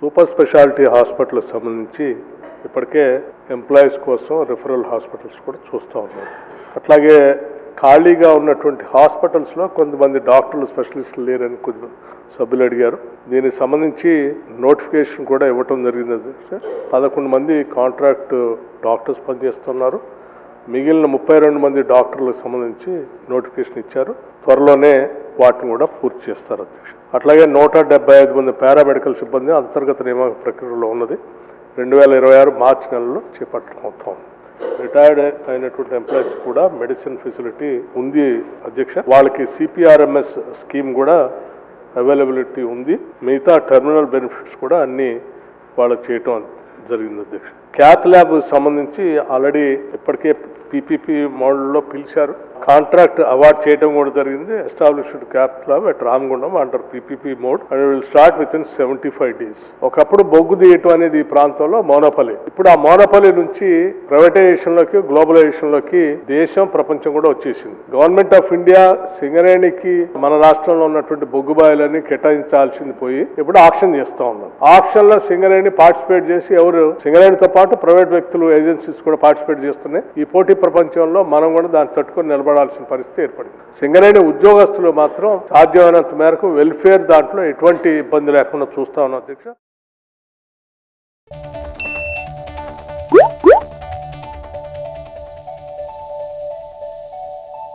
Super speciality హాస్పిటల్కి సంబంధించి ఇప్పటికే ఎంప్లాయీస్ కోసం రిఫరల్ హాస్పిటల్స్ కూడా చూస్తూ ఉన్నారు అట్లాగే ఖాళీగా ఉన్నటువంటి హాస్పిటల్స్లో కొంతమంది డాక్టర్లు స్పెషలిస్టులు లేరని కొద్ది సభ్యులు అడిగారు. దీనికి సంబంధించి నోటిఫికేషన్ కూడా ఇవ్వటం జరిగింది సార్. పదకొండు మంది కాంట్రాక్ట్ డాక్టర్స్ పనిచేస్తున్నారు. మిగిలిన ముప్పై రెండు మంది డాక్టర్లకు సంబంధించి నోటిఫికేషన్ ఇచ్చారు. త్వరలోనే వాటిని కూడా పూర్తి చేస్తారు అధ్యక్ష. అట్లాగే నూట డెబ్బై ఐదు మంది పారామెడికల్ సిబ్బంది అంతర్గత నియామక ప్రక్రియలో ఉన్నది. రెండు వేల ఇరవై ఆరు మార్చి నెలలో చేపట్టమవుతాం రిటైర్డ్ అయినటువంటి ఎంప్లాయీస్ కూడా మెడిసిన్ ఫెసిలిటీ ఉంది అధ్యక్ష. వాళ్ళకి సిపిఆర్ఎంఎస్ స్కీమ్ కూడా అవైలబిలిటీ ఉంది. మిగతా టెర్మినల్ బెనిఫిట్స్ కూడా అన్నీ వాళ్ళు చేయటం జరిగింది అధ్యక్ష. క్యాత్ ల్యాబ్ సంబంధించి ఆల్రెడీ ఇప్పటికే పీపీపీ మోడల్లో పిలిచారు. కాంట్రాక్ట్ అవార్డ్ చేయడం కూడా జరిగింది. Established capital lab at Ramagundam under PPP mode and will start with in seventy five days ఒకప్పుడు బొగ్గు తీయటం అనేది ఈ ప్రాంతంలో మోనోపలి ఇప్పుడు ఆ మోనోపలి నుంచి ప్రైవేటైజేషన్లోకి గ్లోబలైజేషన్లోకి దేశం ప్రపంచం కూడా వచ్చేసింది. గవర్నమెంట్ ఆఫ్ ఇండియా సింగరేణికి మన రాష్ట్రంలో ఉన్నటువంటి బొగ్గు బాయిలని కేటాయించాల్సింది పోయి ఇప్పుడు ఆప్షన్ చేస్తా ఉన్నారు ఆప్షన్లో సింగరేణి పార్టిసిపేట్ చేసి ఎవరు సింగరేణితో పాటు ప్రైవేట్ వ్యక్తులు ఏజెన్సీస్ కూడా పార్టిసిపేట్ చేస్తున్నాయి. ఈ పోటీ ప్రపంచంలో మనం కూడా దాన్ని తట్టుకొని నిలబడాల్సిన పరిస్థితి ఏర్పడింది. సింగరేణి ఉద్యోగస్తులు మాత్రం సాధ్యమైనంత మేరకు వెల్ఫేర్ దాంట్లో ఎటువంటి ఇబ్బంది లేకుండా చూస్తా ఉన్నాం అధ్యక్ష.